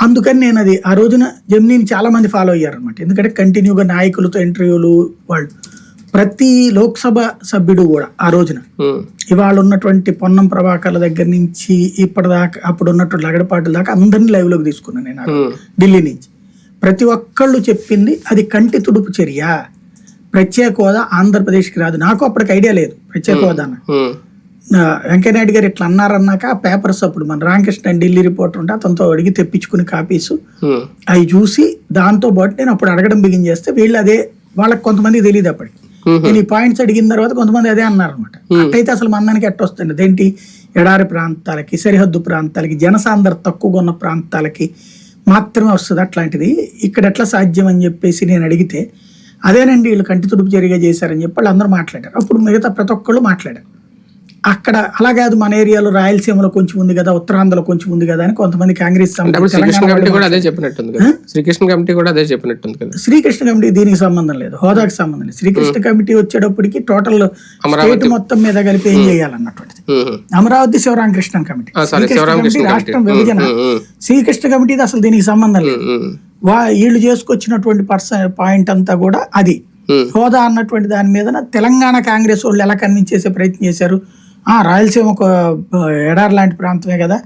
అందుకని నేను అది ఆ రోజున జమ్నీని చాలా మంది ఫాలో అయ్యారు అనమాట ఎందుకంటే కంటిన్యూగా నాయకులతో ఇంటర్వ్యూలు వాళ్ళు ప్రతి లోక్సభ సభ్యుడు కూడా ఆ రోజున. ఇవాళ ఉన్నటువంటి పొన్నం ప్రభాకర్ల దగ్గర నుంచి ఇప్పటిదాకా అప్పుడు ఉన్నటువంటి లగడపాటుల దాకా అందరినీ లైవ్లోకి తీసుకున్నాను నేను ఢిల్లీ నుంచి. ప్రతి ఒక్కళ్ళు చెప్పింది అది కంటి తుడుపు చర్య. ప్రత్యేక హోదా ఆంధ్రప్రదేశ్కి రాదు. నాకు అప్పటికి ఐడియా లేదు ప్రత్యేక హోదా వెంకయ్యనాయుడు గారు ఇట్లా అన్నారన్నాక ఆ పేపర్స్ అప్పుడు మన రామకృష్ణ ఢిల్లీ రిపోర్టర్ ఉంటే అతనితో అడిగి తెప్పించుకుని కాపీసు ఉమ్, అవి చూసి దాంతో పాటు నేను అప్పుడు అడగడం బిగిన్ చేస్తే వీళ్ళు అదే వాళ్ళకి కొంతమంది తెలియదు అప్పటికి. ఉమ్, నేను ఈ పాయింట్స్ అడిగిన తర్వాత కొంతమంది అదే అన్నారు అనమాట అట్టయితే అసలు మందానికి ఎట్ట వస్తుంది? అదేంటి? ఎడారి ప్రాంతాలకి సరిహద్దు ప్రాంతాలకి జనసాంద్రత తక్కువగా ఉన్న ప్రాంతాలకి మాత్రమే వస్తుంది అట్లాంటిది. ఇక్కడ ఎట్లా సాధ్యం అని చెప్పేసి నేను అడిగితే అదేనండి వీళ్ళు కంటి తుడుపు జరిగా చేశారని చెప్పి వాళ్ళు అందరూ మాట్లాడారు. అప్పుడు మిగతా ప్రతి ఒక్కళ్ళు మాట్లాడారు. అక్కడ అలా కాదు మన ఏరియాలో రాయలసీమలో కొంచెం ఉంది కదా ఉత్తరాంధ్రలో కొంచెం ఉంది కదా అని కొంతమంది కాంగ్రెస్ శ్రీకృష్ణ కమిటీ కూడా అదే చెప్పినట్టుంది కదా. శ్రీకృష్ణ కమిటీ కూడా అదే చెప్పినట్టుంది కదా. శ్రీకృష్ణ కమిటీ దీనికి సంబంధం లేదు హోదాకి సంబంధం లేదు. శ్రీకృష్ణ కమిటీ వచ్చేటప్పటికి టోటల్ స్టేట్ మొత్తం మీద కలిపి ఏం చేయాలన్నటువంటిది. Amaravati Sivaramakrishna committee. Committee committee. రాష్ట్రం విభజన. శ్రీకృష్ణ కమిటీది అసలు దీనికి సంబంధం లేదు. వా వీళ్ళు చేసుకొచ్చినటువంటి పర్సన్ పాయింట్ అంతా కూడా అది. హోదా అన్నటువంటి దాని మీద తెలంగాణ కాంగ్రెస్ వాళ్ళు ఎలా కన్విన్స్ చేసే ప్రయత్నం చేశారు? రాయలసీమ ఒక ఎడార్ ఎడారి లాంటి ప్రాంతమే కదా.